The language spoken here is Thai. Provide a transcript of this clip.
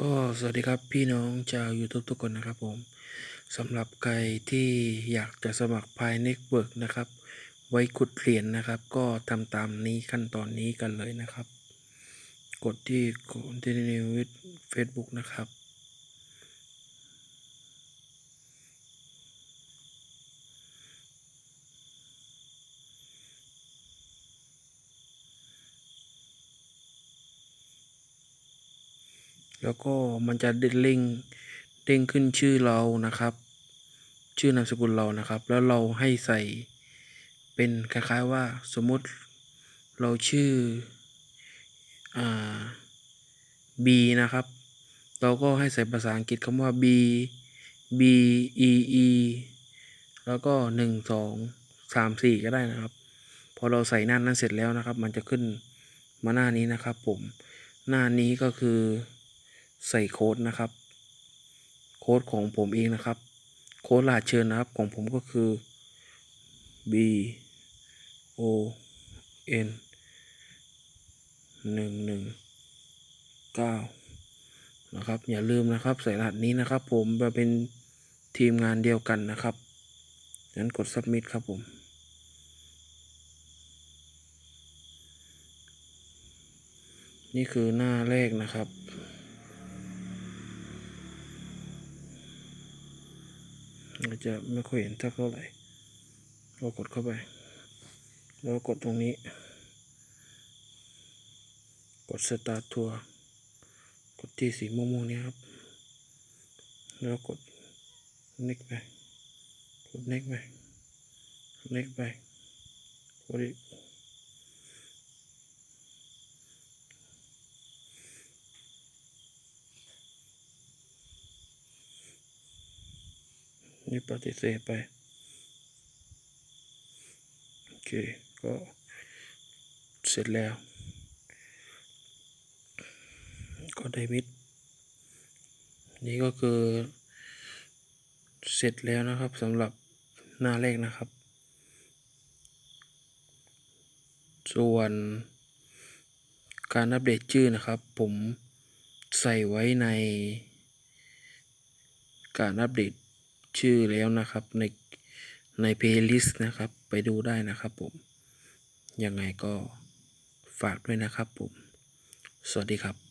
ก็สวัสดีครับพี่น้องชาว YouTube ทุกคนนะครับผมสำหรับใครที่อยากจะสมัครพายเน็ตเวิร์กนะครับ ไว้ขุดเหรียญนะครับ ก็ทำตามนี้ขั้นตอนนี้กันเลยนะครับ กดที่ Continue with Facebook นะครับ แล้วก็มันจะเด้งเด้งขึ้นชื่อเรานะครับ ชื่อนามสกุลเรานะครับ แล้วเราให้ใส่เป็นคล้ายๆว่าสมมติเราชื่ออ่า B นะครับ เราก็ให้ใส่ภาษาอังกฤษคำว่า B B E E แล้วก็หนึ่งสองสามสี่ก็ได้นะครับ พอเราใส่หน้านั้นเสร็จแล้วนะครับ มันจะขึ้นมาหน้านี้นะครับผม หน้านี้ก็คือ ใส่โค้ดนะครับ โค้ดของผมเองนะครับ โค้ดรหัสเชิญนะครับของผมก็คือ B O N หนึ่งหนึ่งเก้านะครับ อย่าลืมนะครับใส่รหัสนี้นะครับ ผมมาเป็นทีมงานเดียวกันนะครับงั้นกด submit ครับผม นี่คือหน้าแรกนะครับ เราจะไม่ค่อยเห็นสักเท่าไหร่เรากดเข้าไป แล้วกดตรงนี้ กดสตาร์ทัวร์กดที่สีม่วงๆนี้ครับ แล้วกดเน็กไป กดเน็กไปเน็กไปกดอีก นี่ปฏิเสธไป โอเค ก็เสร็จแล้ว ก็ได้มิด นี่ก็คือ เสร็จแล้วนะครับสำหรับหน้าแรกนะครับ ส่วนการอัปเดตชื่อนะครับ ผมใส่ไว้ในการอัปเดต ชื่อแล้วนะครับในในเพลย์ลิสต์นะครับ ไปดูได้นะครับผม ยังไงก็ฝากด้วยนะครับผม สวัสดีครับ